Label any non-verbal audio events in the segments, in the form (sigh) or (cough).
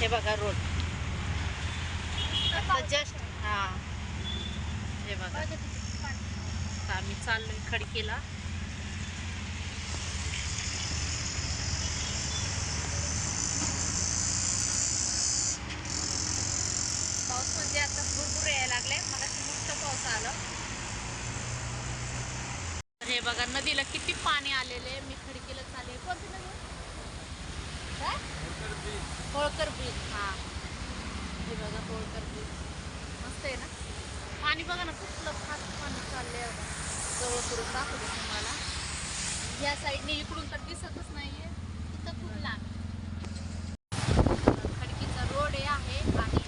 हे बघा रोड. आता जस्ट हा. हे बघा. आम्ही चाललोय खडकीला. पाऊस म्हणजे आता भरपूर यायला लागलाय. मला मोठं पाऊस आलं. हे बघा नदीला किती पाणी आलेले मी खडकीला चालले. कोणती नदी? काय? होळकर ब्रिज हा. हे बघा होळकर ब्रिज मस्त आहे ना? पाणी बघा ना कुठलं फास्ट पाणी चाललंय. जवळ करून दाखवते तुम्हाला. या साईडने इकडून तर दिसतच नाही तिथं खूप लांब खडकीचा रोड हे आहे आणि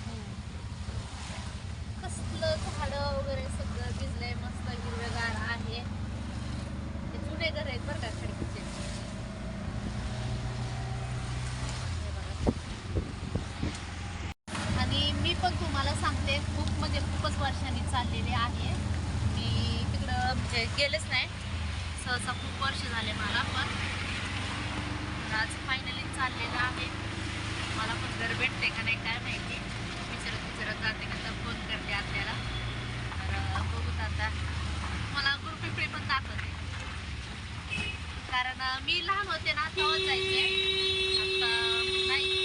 हम्म. कसलं झाडं वगैरे सगळं भिजलंय मस्त हिरवेगार आहे ते जुने घर आहेत बरं का खडकीचे हे बघा. आणि मी पण तुम्हाला सांगते खूप म्हणजे खूपच वर्षांनी चाललेले आहे मी गेलेच नाही. सहसा खूप वर्ष झाले मला पण. आज फायनली चाललेलं आहे. मला पण घर भेटते का नाही काय माहिती. विचारत विचारत जाते का फोन करते आपल्याला. तर बघूत आता. मला गुरुपिंपळी पण दाखवते. कारण मी लहान होते ना तेव्हा जायचे आता नाही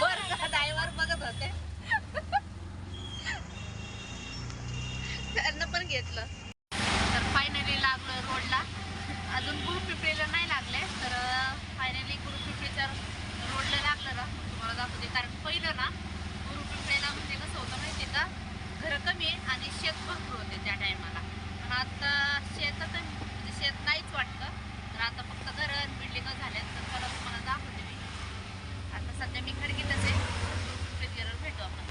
वर ड्रायव्हर बघत होते त्यांना पण घेतलं तर फायनली लागलो रोडला अजून गुरुपिंपळीला नाही लागले तर फायनली गुरुपिंपळीच्या रोडला लागलं ना तुम्हाला दाखवते कारण पहिलं ना गुरुपिंपळीला म्हणजे कसं होतं माहिती का घरं कमी आहे आणि शेत भरपूर होते त्या टायमाला पण आता शेतात म्हणजे शेत नाहीच वाटतं तर आता फक्त घरं आणि बिल्डिंग झाल्यात तर चला तुम्हाला दाखवते मी आता सध्या मी खडकीतच आहे गुरुपिंपळीत गेल्यावर भेटू आपण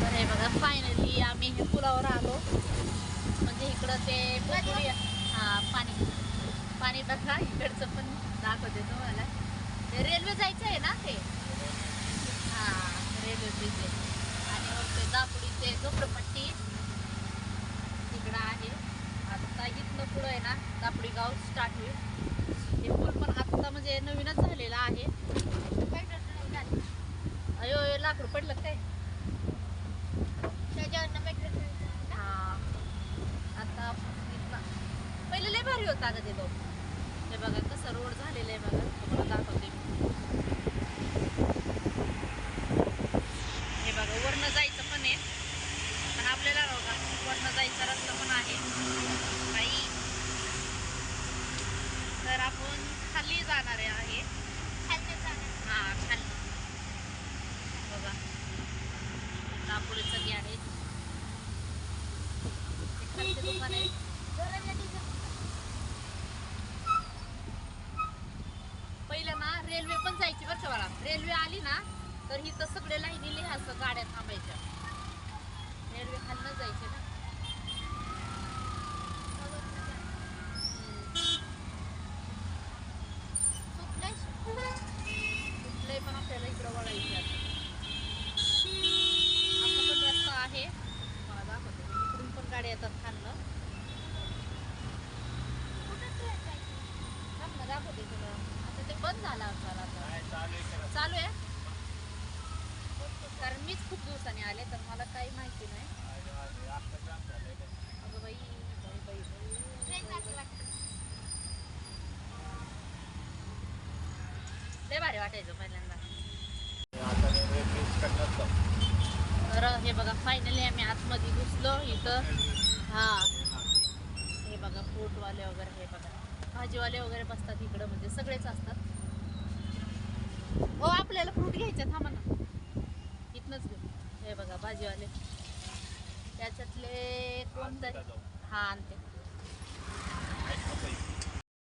तर हे बघा फायनली आम्ही हे पुलावर आलो म्हणजे इकडं ते पोपुरी हा पाणी पाणी बघा इकडचं पण दाखवते तुम्हाला ते रेल्वे जायचं आहे ना ते हा रेल्वे ब्रिज आहे आणि मग ते दापोडीचे झोपडपट्टी तिकडं आहे आता इथनं पुढं आहे ना दापोडी गाव स्टार्ट होईल हे पूल पण आत्ता म्हणजे नवीनच झालेलं आहे अयो अयो लाकूड पडलं काय हा आता इथनं पहिले लय भारी होता का ते तो हे बघा कसं रोड झालेलं आहे बघा तुम्हाला दाखवते मी हे बघा वरनं जायचं पण आहे पण आपल्याला बघा वरनं जायचा रस्ता पण आहे काही तर आपण खाली जाणार आहे हा खाली बघा दापोलीचं गॅरेज दुकान आहे पहिलं ना रेल्वे पण जायची बरं का मला रेल्वे आली ना तर इथं सगळे लाईनी लिहायचं गाड्या थांबायच्या. रेल्वे खाली जायचे ना कुठलंही पण आपल्याला इकडं वळायचे आता असा पण रस्ता आहे मला दाखवते मी. इकडून पण गाड्या येतात खालनं थांब ना दाखवते तुला आता ते बंद झालं असणार आता चालू आहे कारण मीच खूप दिवसांनी आले तर मला काही माहिती नाही. अगं बाई बाई. लय भारी वाटायचं पहिल्यांदा. तर हे बघा फायनली आम्ही आतमध्ये घुसलो इथं. हा. हे बघा फ्रूटवाले वगैरे हे बघा. भाजीवाले वगैरे बसतात इकडं म्हणजे सगळेच असतात. हो आपल्याला फ्रूट घ्यायचं थांबा ना. इथनच घेऊ. हे बघा भाजीवाले. त्याच्यातले कोणतरी हा आणते.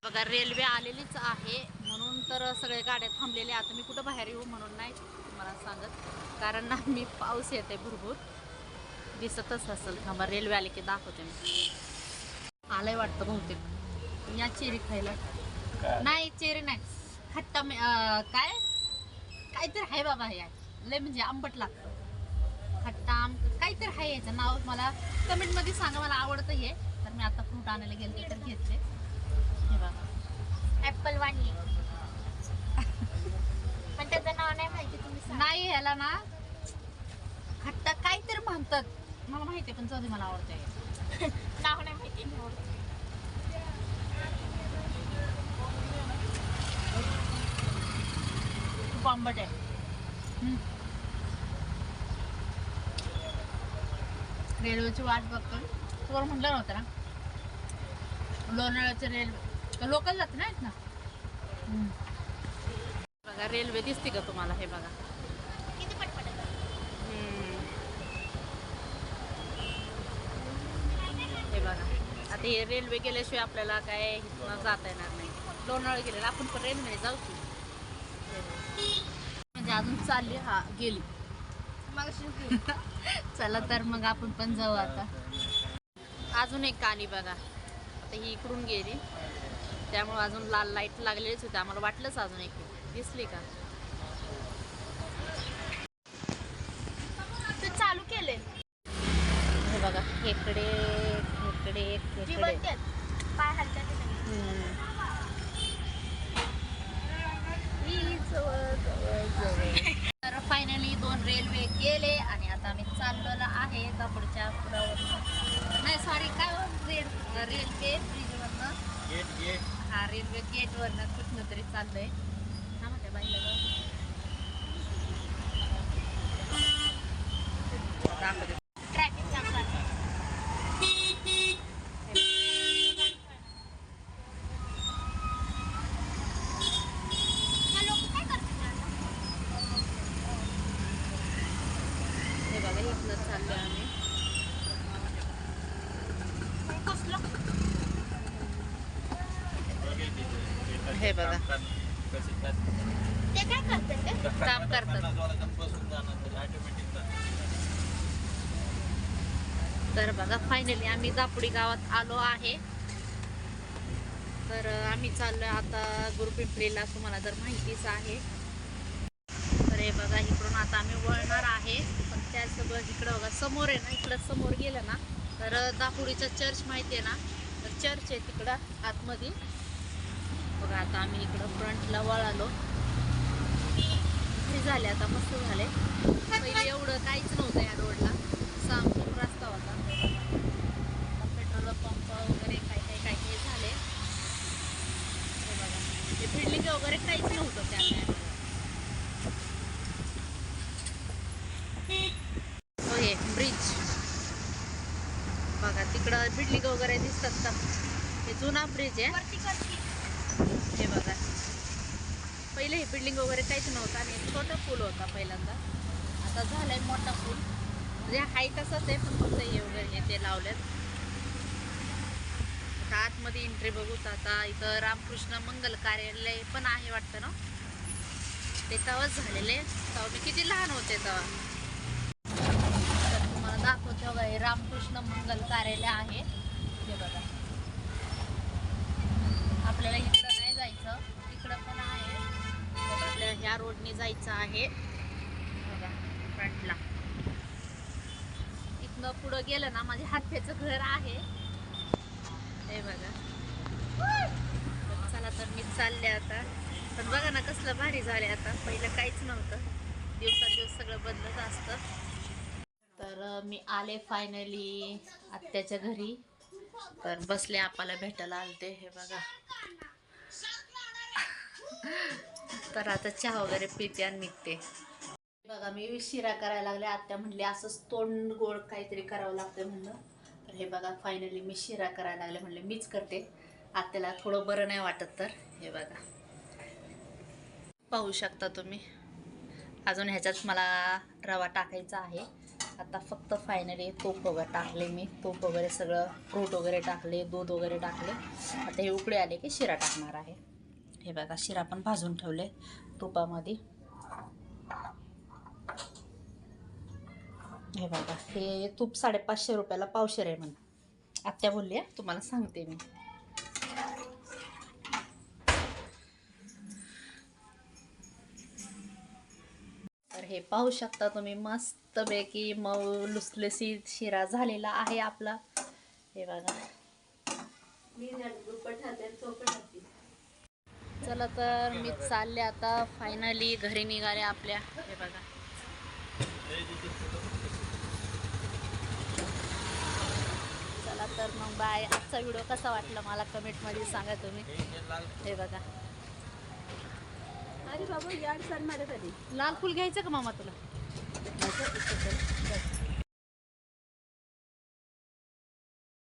बघा रेल्वे आलेलीच आहे. म्हणून तर सगळे गाड्या थांबलेल्या आता मी कुठं बाहेर येऊ म्हणून नाही तुम्हाला सांगत. कारण ना मी पाऊस येते भरपूर. दिसतच असेल थांबा रेल्वे आले की दाखवते मी. आलंय वाटतं बहुतेक. या चेरी खायला. नाही चेरी नाही. खट्टा काय? काहीतरी आहे बाबा हे. लय म्हणजे आंबट लागतं. खट्टा आंबट काहीतरी आहे याचं नाव. मला कमेंटमध्ये सांगा मला आवडतं हे. तर मी आता फ्रूट आणायला गेलते तर घेतले. हे बघा. ऍपल वाणी. पण त्याचं नाव नाही माहिती तुम्ही. नाही ह्याला ना खट्टा काहीतरी म्हणतात. मला माहिती आहे पण जाऊ दे मला आवडतं (laughs) नाव नाही माहिती. आंबट आहे. रेल्वेची वाट बघतो तुला म्हटलं नव्हतं ना. लोणावळ्याचं रेल्वे. लोकल जाते ना आहेत ना. बघा रेल्वे दिसते का तुम्हाला? हे बघा. किती पटपट हे बघा. आता हे रेल्वे गेल्याशिवाय आपल्याला काय जाता येणार नाही. लोणावळा गेलेला. आपण पण रेल्वे जाऊ की. म्हणजे अजून चालली हा गेली. मग (laughs) चला तर मग आपण पण जाऊ आता. अजून एक कानी बघा. आता ही इकडून गेली. त्यामुळे अजून लाल लाइट लागलेलीच होती. आम्हाला वाटलंच अजून एक. दिसली का? तू चालू केले. हे बघा खेकडे जिवंत पाय हलतात हम्म. तर फायनली दोन रेल्वे गेले आणि आता आम्ही चाललेलो आहे दापोडच्या पुलावर नाही सॉरी काय हो, रेल रेल्वे ब्रिजवरनं? हा रेल्वे गेटवरनं कुठनं तरी चाललोय. हा म्हणते बाईला जाऊ. दाखवते. ट्रॅफिक जाम झालं. हा लोक काय करतात आता? हे बघा आम्ही? हे बघा ते काय करतात ते? काम करतात तर बघा फायनली आम्ही दापुडी गावात आलो आहे. तर आम्ही चाललोय आता गुरुपिंपरीला तुम्हाला जर माहितीच आहे. तर हे बघा इकडून आता आम्ही वळणार आहे. सगळं इकडं बघा. समोर आहे ना इकडं समोर गेलं ना तर दापोडीचं चर्च माहिती आहे ना? तर चर्च आहे तिकडं आतमध्ये. बघा आता आम्ही इकडं फ्रंटला वळालो. हे झाले आता मस्त झाले. पहिले एवढं काहीच नव्हतं या रोडला सामून रस्ता होता. पेट्रोल पंप वगैरे काय काय काय काही झाले. हे बघा. हे बिल्डिंग वगैरे काहीच नव्हतं त्या टायमाला हो हे ब्रिज बघा तिकडं बिल्डिंग वगैरे दिसतात का? हे जुना ब्रिज आहे. हे बघा. पहिले हे बिल्डिंग वगैरे काहीच नव्हतं आणि एक छोटा पूल होता पहिल्यांदा. आता झालाय मोठा पूल. म्हणजे हाय तसंच आहे पण फक्त हे वगैरे हे ते लावलेत. आता आतमध्ये एंट्री बघूत आता. इथं रामकृष्ण मंगल कार्यालय पण आहे वाटतं ना? ते तेव्हाच झालेले. तेव्हा मी किती लहान होते तेव्हा तर तुम्हाला दाखवते बघा हे रामकृष्ण मंगल कार्यालय आहे. हे बघा. आपल्याला इकडं नाही जायचं. इकडं पण आहे. आपल्याला ह्या रोडने जायचं आहे. बघा फ्रंटला इथनं पुढं गेलं ना माझ्या हात्याचं घर आहे. हे बघा. तर चला तर मी चालले आता. पण बघा ना कसलं भारी झाले आता. पहिलं काहीच नव्हतं. दिवसादिवस सगळं बदलत असतं. तर मी आले फायनली आत्याच्या घरी. तर बसले आपल्याला भेटायला आलते हे बघा. तर आता चहा वगैरे पिते आणि निघते. बघा मी शिरा करायला लागले. आत्या म्हणले असंच तोंड गोड काहीतरी करावं लागतं म्हणलं तर हे बघा फायनली मी शिरा करायला लागले. म्हणले मीच करते. आत्याला थोडं बरं नाही वाटत तर हे बघा. पाहू शकता तुम्ही. अजून ह्याच्यात मला रवा टाकायचा आहे. आता फक्त फायनली तूप वगैरे टाकले मी. तूप वगैरे सगळं फ्रूट वगैरे टाकले दूध वगैरे टाकले. आता हे उकडे आले की शिरा टाकणार आहे. हे बघा शिरा पण भाजून ठेवले तुपामध्ये. हे बघा हे तूप साडेपाचशे रुपयाला पावशेर आहे म्हणा आत्या बोलली तुम्हाला सांगते मी. हे पाहू शकता तुम्ही. मस्तपैकी मऊ लुसलुसीत शिरा झालेला आहे आपला. हे बघा. चला तर मी चालले आता. फायनली घरी निघाले आपल्या. हे बघा. चला तर मग बाय आजचा व्हिडिओ कसा वाटला मला कमेंटमध्ये सांगा तुम्ही. हे बघा. अरे बाबा याड सण मारत माझ्यासाठी लाल फुल घ्यायचं का मामा तुला?